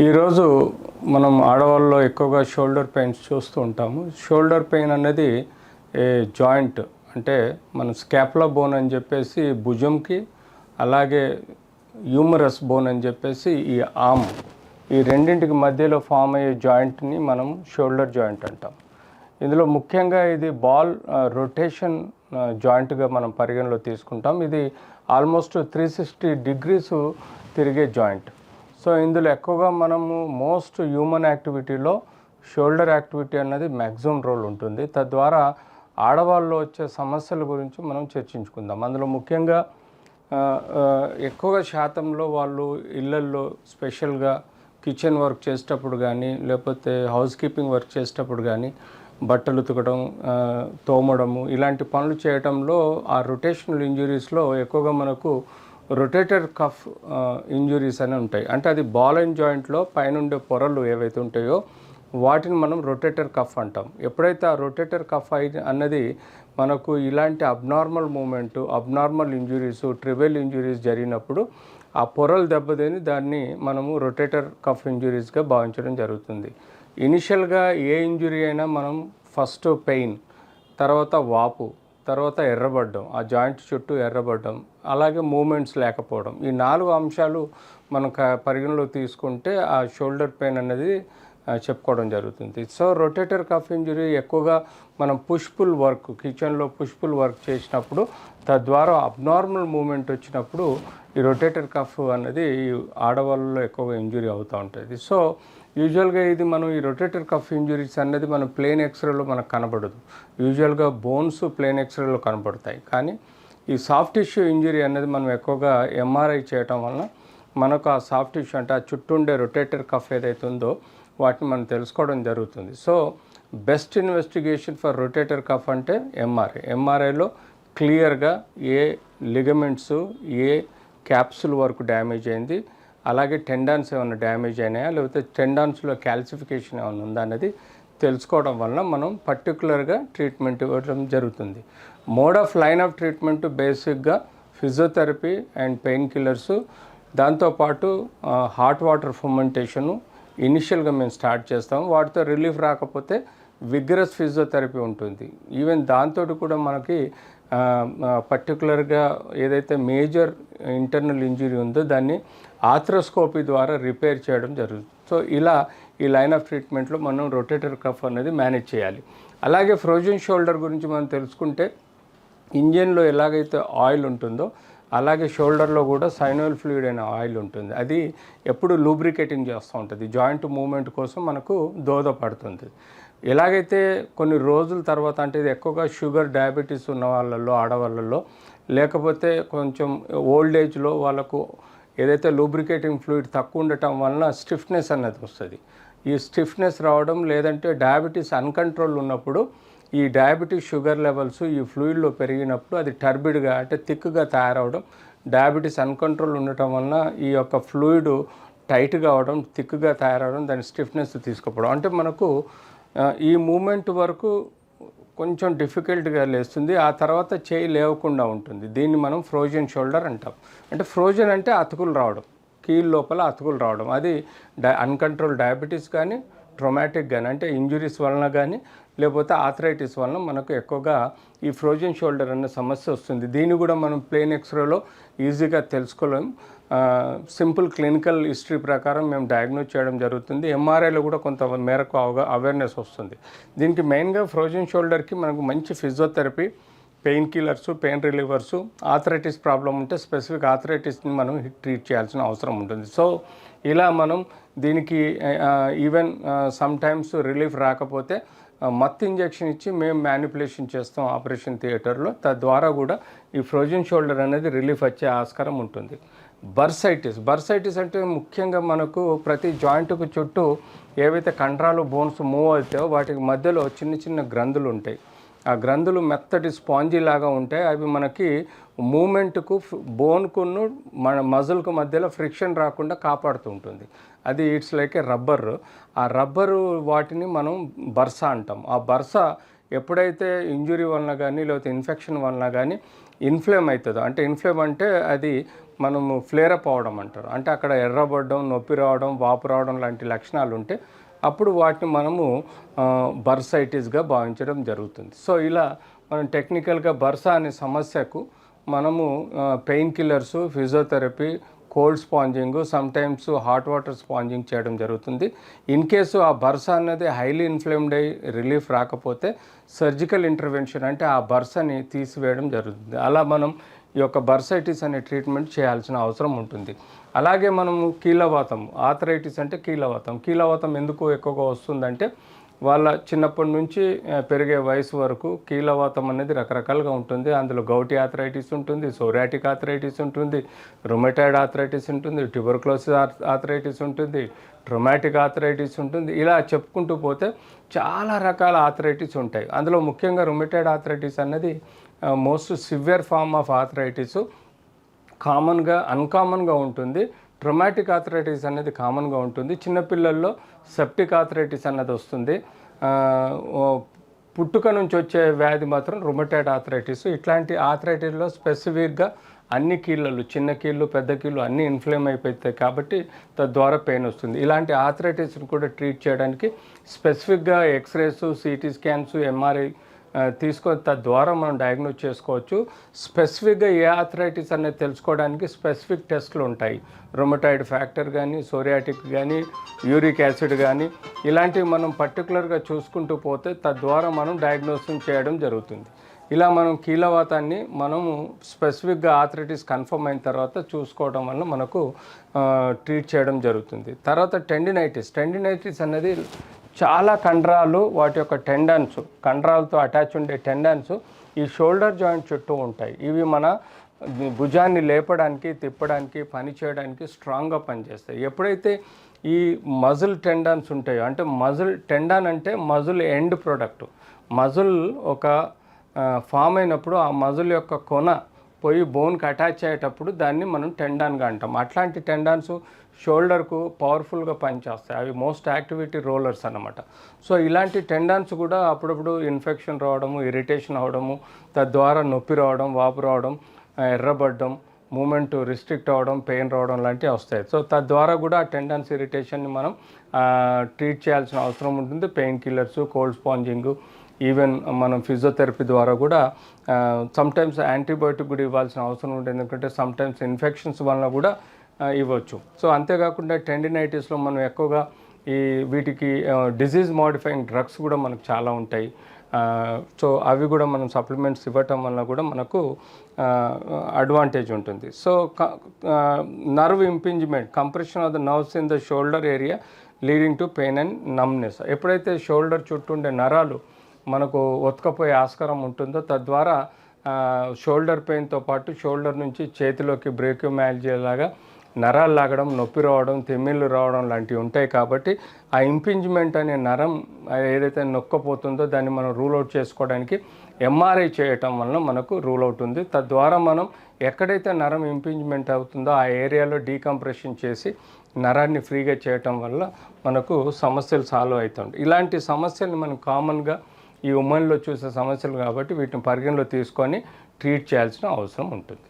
ఈరోజు మనం ఆడవాళ్ళలో ఎక్కువగా షోల్డర్ పెయిన్స్ చూస్తూ ఉంటాము. షోల్డర్ పెయిన్ అనేది ఏ జాయింట్ అంటే మన స్కాప్లా బోన్ అని చెప్పేసి భుజంకి అలాగే యూమరస్ బోన్ అని చెప్పేసి ఈ ఆమ్ ఈ రెండింటికి మధ్యలో ఫామ్ అయ్యే జాయింట్ని మనం షోల్డర్ జాయింట్ అంటాం. ఇందులో ముఖ్యంగా ఇది బాల్ రొటేషన్ జాయింట్గా మనం పరిగణలో తీసుకుంటాం. ఇది ఆల్మోస్ట్ త్రీ సిక్స్టీ డిగ్రీస్ తిరిగే జాయింట్. సో ఇందులో ఎక్కువగా మనము మోస్ట్ హ్యూమన్ యాక్టివిటీలో షోల్డర్ యాక్టివిటీ అన్నది మ్యాక్సిమం రోల్ ఉంటుంది. తద్వారా ఆడవాళ్ళలో వచ్చే సమస్యల గురించి మనం చర్చించుకుందాం. అందులో ముఖ్యంగా ఎక్కువగా శాతంలో వాళ్ళు ఇళ్ళల్లో స్పెషల్గా కిచెన్ వర్క్ చేసేటప్పుడు కానీ లేకపోతే హౌస్ కీపింగ్ వర్క్ చేసేటప్పుడు కానీ బట్టలు ఉతకడం తోమడము ఇలాంటి పనులు చేయడంలో ఆ రొటేషనల్ ఇంజురీస్లో ఎక్కువగా మనకు రొటేటర్ కఫ్ ఇంజురీస్ అని ఉంటాయి. అంటే అది బాల్ అండ్ జాయింట్లో పైనుండే పొరలు ఏవైతే ఉంటాయో వాటిని మనం రొటేటర్ కఫ్ అంటాం. ఎప్పుడైతే ఆ రొటేటర్ కఫ్ అయి అన్నది మనకు ఇలాంటి abnormal movement abnormal injuries terrible injuries జరిగినప్పుడు ఆ పొరలు దెబ్బతిని దాన్ని మనము రొటేటర్ కఫ్ ఇంజురీస్గా భావించడం జరుగుతుంది. ఇనిషియల్గా ఏ ఇంజురీ అయినా మనం ఫస్ట్ పెయిన్ తర్వాత వాపు తర్వాత ఎర్రబడ్డం ఆ జాయింట్ చుట్టూ ఎర్రబడ్డం అలాగే మూమెంట్స్ లేకపోవడం. ఈ నాలుగు అంశాలు మనం క- పరిగణలో తీసుకుంటే ఆ షోల్డర్ పెయిన్ అనేది చెప్పుకోవడం జరుగుతుంది. సో రొటేటర్ కఫ్ ఇంజురీ ఎక్కువగా మనం పుష్పుల్ వర్క్ కిచెన్లో పుష్పుల్ వర్క్ చేసినప్పుడు తద్వారా అబ్నార్మల్ మూమెంట్ వచ్చినప్పుడు ఈ రొటేటర్ కఫ్ అనేది ఆడవాళ్ళలో ఎక్కువగా ఇంజురీ అవుతూ ఉంటుంది. సో యూజువల్గా ఇది మనం ఈ రొటేటర్ కఫ్ ఇంజురీస్ అనేది మన ప్లేన్ ఎక్స్రేలో మనకు కనబడదు. యూజువల్గా బోన్స్ ప్లేన్ ఎక్స్రేలో కనబడతాయి. కానీ ఈ సాఫ్ట్ టిష్యూ ఇంజురీ అనేది మనం ఎక్కువగా ఎంఆర్ఐ చేయటం వలన మనకు ఆ సాఫ్ట్ టిష్యూ అంటే ఆ చుట్టూ ఉండే రొటేటర్ కఫ్ ఏదైతే ఉందో వాటిని మనం తెలుసుకోవడం జరుగుతుంది. So best investigation for rotator cuff అంటే ఎంఆర్ఐ ఎంఆర్ఐలో క్లియర్గా ఏ లిగమెంట్స్ ఏ క్యాప్సుల్ వరకు డ్యామేజ్ అయింది అలాగే టెండాన్స్ ఏమైనా డ్యామేజ్ అయినాయా? లేకపోతే టెండాన్స్లో క్యాల్సిఫికేషన్ ఏమైనా ఉందా అనేది తెలుసుకోవడం వలన మనం పర్టికులర్గా ట్రీట్మెంట్ ఇవ్వడం జరుగుతుంది. Mode of line of treatment బేసిక్గా ఫిజియోథెరపీ అండ్ పెయిన్ కిల్లర్స్. దాంతోపాటు హాట్ వాటర్ ఫర్మెంటేషను ఇనిషియల్గా మేము స్టార్ట్ చేస్తాం వాటితో రిలీఫ్ రాకపోతే విగ్రస్ ఫిజియోథెరపీ ఉంటుంది. ఈవెన్ దాంతో కూడా మనకి పర్టికులర్గా ఏదైతే మేజర్ ఇంటర్నల్ ఇంజురీ ఉందో దాన్ని ఆథ్రోస్కోపీ ద్వారా రిపేర్ చేయడం జరుగుతుంది. సో ఇలా ఈ లైన్ ఆఫ్ ట్రీట్మెంట్లో మనం రొటేటర్ కఫ్ అనేది మేనేజ్ చేయాలి. అలాగే ఫ్రోజన్ షోల్డర్ గురించి మనం తెలుసుకుంటే ఇంజన్లో ఎలాగైతే ఆయిల్ ఉంటుందో అలాగే షోల్డర్లో కూడా సైనోల్ ఫ్లూయిడ్ అనే ఆయిల్ ఉంటుంది. అది ఎప్పుడు లూబ్రికేటింగ్ చేస్తూ ఉంటుంది. జాయింట్ మూమెంట్ కోసం మనకు దోహదపడుతుంది ఎలాగైతే కొన్ని రోజుల తర్వాత అంటే ఇది ఎక్కువగా షుగర్ డయాబెటీస్ ఉన్న వాళ్ళల్లో ఆడవాళ్ళల్లో లేకపోతే కొంచెం ఓల్డ్ ఏజ్లో వాళ్ళకు ఏదైతే లూబ్రికేటింగ్ ఫ్లూయిడ్ తక్కువ ఉండటం వలన స్టిఫ్నెస్ అనేది వస్తుంది. ఈ స్టిఫ్నెస్ రావడం లేదంటే డయాబెటీస్ అన్కంట్రోల్ ఉన్నప్పుడు ఈ డయాబెటిక్ షుగర్ లెవెల్స్ ఈ ఫ్లూయిడ్లో పెరిగినప్పుడు అది టర్బిడ్గా అంటే థిక్గా తయారవడం డయాబెటీస్ అన్కంట్రోల్ ఉండటం వలన ఈ యొక్క ఫ్లూయిడ్ టైట్ కావడం థిక్గా తయారవడం దాని స్టిఫ్నెస్ తీసుకుపోవడం. అంటే మనకు ఈ మూమెంట్ వరకు కొంచెం డిఫికల్ట్గా లేస్తుంది ఆ తర్వాత చేయి లేవకుండా ఉంటుంది. దీన్ని మనం ఫ్రోజన్ షోల్డర్ అంటాం. అంటే ఫ్రోజన్ అంటే అతుకులు రావడం కీళ్ళ లోపల అతుకులు రావడం. అది డై అన్కంట్రోల్ డయాబెటీస్ కానీ ట్రొమాటిక్ కానీ అంటే ఇంజురీస్ వలన కానీ లేకపోతే ఆథరైటిస్ వలన మనకు ఎక్కువగా ఈ ఫ్రోజన్ షోల్డర్ అనే సమస్య వస్తుంది. దీన్ని కూడా మనం ప్లేన్ ఎక్స్రేలో ఈజీగా తెలుసుకోలేం. సింపుల్ క్లినికల్ హిస్టరీ ప్రకారం మేము డయాగ్నోజ్ చేయడం జరుగుతుంది. ఎంఆర్ఐలో కూడా కొంత మేరకు అవగా అవేర్నెస్ వస్తుంది. దీనికి మెయిన్గా ఫ్రోజన్ షోల్డర్కి మనకు మంచి physiotherapy pain killers pain relievers arthritis problem ఉంటే స్పెసిఫిక్ ఆథరైటిస్ని మనం ట్రీట్ చేయాల్సిన అవసరం ఉంటుంది. సో ఇలా మనం దీనికి ఈవెన్ సమ్ టైమ్స్ రిలీఫ్ రాకపోతే మత్ మత్తు ఇంజెక్షన్ ఇచ్చి మేము మ్యానిపులేషన్ చేస్తాం ఆపరేషన్ థియేటర్లో. తద్వారా కూడా ఈ ఫ్రోజన్ షోల్డర్ అనేది రిలీఫ్ వచ్చే ఆస్కారం ఉంటుంది. బర్సైటిస్ బర్సైటిస్ అంటే ముఖ్యంగా మనకు ప్రతి జాయింట్కు చుట్టూ ఏవైతే కండరాలు బోన్స్ మూవ్ అవుతాయో వాటికి మధ్యలో చిన్న చిన్న గ్రంథులు ఉంటాయి. ఆ గ్రంథులు మెత్తటి స్పాంజీ లాగా ఉంటాయి అవి మనకి మూమెంట్కు బోన్కును మన మజిల్కు మధ్యలో ఫ్రిక్షన్ రాకుండా కాపాడుతూ ఉంటుంది. అది ఇట్స్ లైక్ ఏ రబ్బర్. ఆ రబ్బరు వాటిని మనం బర్స అంటాం. ఆ బర్స ఎప్పుడైతే ఇంజురీ వలన కానీ లేకపోతే ఇన్ఫెక్షన్ వలన కానీ ఇన్ఫ్లేమ్ అవుతుందో అంటే ఇన్ఫ్లేమ్ అంటే అది మనము ఫ్లేరప్ అవడం అంటారు. అంటే అక్కడ ఎర్రబడడం నొప్పి రావడం వాపు రావడం లాంటి లక్షణాలు ఉంటే అప్పుడు వాటిని మనము బర్సైటిస్గా భావించడం జరుగుతుంది. సో ఇలా మనం టెక్నికల్గా బర్సా అనే సమస్యకు మనము pain killers physiotherapy cold sponging sometimes hot water sponging చేయడం జరుగుతుంది. ఇన్ కేసు ఆ బర్స అన్నది హైలీ ఇన్ఫ్లేమ్డ్ అయ్యి రిలీఫ్ రాకపోతే సర్జికల్ ఇంటర్వెన్షన్ అంటే ఆ బర్సని తీసివేయడం జరుగుతుంది. అలా మనం ఈ యొక్క బర్సైటిస్ అనే ట్రీట్మెంట్ చేయాల్సిన అవసరం ఉంటుంది. అలాగే మనము కీలవాతం ఆథరైటిస్ అంటే కీలవాతం. కీలవాతం ఎందుకు ఎక్కువగా వస్తుందంటే వాళ్ళ చిన్నప్పటి నుంచి పెరిగే వయసు వరకు కీలవాతం అనేది రకరకాలుగా ఉంటుంది. అందులో గౌటి ఆథరైటిస్ ఉంటుంది సోరాటిక్ ఆథరైటిస్ ఉంటుంది రొమెటైడ్ ఆథరైటిస్ ఉంటుంది ట్యూబర్క్లోసిస్ ఆథరైటిస్ ఉంటుంది ట్రొమాటిక్ ఆథరైటిస్ ఉంటుంది. ఇలా చెప్పుకుంటూ పోతే చాలా రకాల ఆథరైటిస్ ఉంటాయి. అందులో ముఖ్యంగా రొమెటైడ్ ఆథరైటిస్ అనేది most severe form of arthritis కామన్గా అన్కామన్గా ఉంటుంది. ట్రొమాటిక్ ఆథరైటిస్ అనేది కామన్గా ఉంటుంది. చిన్నపిల్లల్లో సెప్టిక్ ఆథరైటిస్ అన్నది వస్తుంది. పుట్టుక నుంచి వచ్చే వ్యాధి మాత్రం రుమటైడ్ ఆథరైటిస్ ఇట్లాంటి ఆథరైటిస్లో స్పెసిఫిక్గా అన్ని కీళ్ళలు చిన్న కీళ్ళు పెద్ద కీళ్ళు అన్నీ ఇన్ఫ్లేమ్ అయిపోతాయి కాబట్టి తద్వారా పెయిన్ వస్తుంది. ఇలాంటి ఆథరైటిస్ని కూడా ట్రీట్ చేయడానికి స్పెసిఫిక్గా ఎక్స్రేస్ సిటీ స్కాన్స్ ఎంఆర్ఐ తీసుకొని తద్వారా మనం డయాగ్నోజ్ చేసుకోవచ్చు. స్పెసిఫిక్గా ఏ ఆథరైటిస్ అనేది తెలుసుకోవడానికి స్పెసిఫిక్ టెస్ట్లు ఉంటాయి. రొమటాయిడ్ ఫ్యాక్టర్ కానీ సోరియాటిక్ కానీ యూరిక్ యాసిడ్ కానీ ఇలాంటివి మనం పర్టికులర్గా చూసుకుంటూ పోతే తద్వారా మనం డయాగ్నోసిస్ చేయడం జరుగుతుంది. ఇలా మనం కీలవాతాన్ని మనము స్పెసిఫిక్గా ఆథరైటిస్ కన్ఫర్మ్ అయిన తర్వాత చూసుకోవడం వల్ల మనకు ట్రీట్ చేయడం జరుగుతుంది. తర్వాత టెండినైటిస్ టెండినైటిస్ అనేది చాలా కండరాలు వాటి యొక్క టెండన్స్ కండరాలతో అటాచ్ ఉండే టెండన్స్ ఈ షోల్డర్ జాయింట్ చుట్టూ ఉంటాయి. ఇవి మన భుజాన్ని లేపడానికి తిప్పడానికి పని చేయడానికి స్ట్రాంగ్గా పనిచేస్తాయి. ఎప్పుడైతే ఈ మజిల్ టెండన్స్ ఉంటాయో అంటే మజిల్ టెండన్ అంటే మజిల్ ఎండ్ ప్రోడక్ట్ మజిల్ ఒక ఫామ్ అయినప్పుడు ఆ మజిల్ యొక్క కొన పోయి బోన్కి అటాచ్ అయ్యేటప్పుడు దాన్ని మనం టెండాన్గా అంటాం. అట్లాంటి టెండాన్స్ షోల్డర్కు పవర్ఫుల్గా పనిచేస్తాయి. అవి మోస్ట్ యాక్టివిటీ రోలర్స్ అన్నమాట. సో ఇలాంటి టెండాన్స్ కూడా అప్పుడప్పుడు ఇన్ఫెక్షన్ రావడము ఇరిటేషన్ అవడము తద్వారా నొప్పి రావడం వాపు రావడం ఆ, ఎర్రబడడం మూమెంట్ రిస్ట్రిక్ట్ అవ్వడం పెయిన్ రావడం లాంటివి వస్తాయి. సో తద్వారా కూడా ఆ టెండన్స్ ఇరిటేషన్ని మనం ట్రీట్ చేయాల్సిన అవసరం ఉంటుంది. Pain killers cold sponging even మనం ఫిజియోథెరపీ ద్వారా కూడా సమ్టైమ్స్ యాంటీబయోటిక్ కూడా ఇవ్వాల్సిన అవసరం ఉంటుంది ఎందుకంటే సమ్టైమ్స్ ఇన్ఫెక్షన్స్ వలన కూడా ఇవ్వచ్చు. సో అంతేకాకుండా టెండినైటిస్లో మనం ఎక్కువగా ఈ వీటికి డిజీజ్ మాడిఫైయింగ్ డ్రగ్స్ కూడా మనకు చాలా ఉంటాయి. సో అవి కూడా మనం సప్లిమెంట్స్ ఇవ్వటం వల్ల కూడా మనకు అడ్వాంటేజ్ ఉంటుంది. So nerve impingement compression of the nerves in the shoulder area leading to pain and numbness ఎప్పుడైతే షోల్డర్ చుట్టూ ఉండే నరాలు మనకు ఒత్తుకపోయే ఆస్కారం ఉంటుందో తద్వారా షోల్డర్ పెయిన్తో పాటు షోల్డర్ నుంచి చేతిలోకి బ్రేక్యూమాలజీ లాగా నరాలు లాగడం నొప్పి రావడం తెమ్మిళ్ళు రావడం లాంటివి ఉంటాయి కాబట్టి ఆ ఇంపింజ్మెంట్ అనే నరం ఏదైతే నొక్కపోతుందో దాన్ని మనం రూల్ అవుట్ చేసుకోవడానికి ఎంఆర్ఐ చేయటం వలన మనకు రూల్ అవుట్ ఉంది. తద్వారా మనం ఎక్కడైతే నరం ఇంపింజ్మెంట్ అవుతుందో ఆ ఏరియాలో డీకంప్రెషన్ చేసి నరాన్ని ఫ్రీగా చేయటం వల్ల మనకు సమస్యలు సాల్వ్ అవుతుంది ఇలాంటి సమస్యలు మనం కామన్గా ఈ ఉమెన్లో చూసే సమస్యలు కాబట్టి వీటిని పరిగణలో తీసుకొని ట్రీట్ చేయాల్సిన అవసరం ఉంటుంది.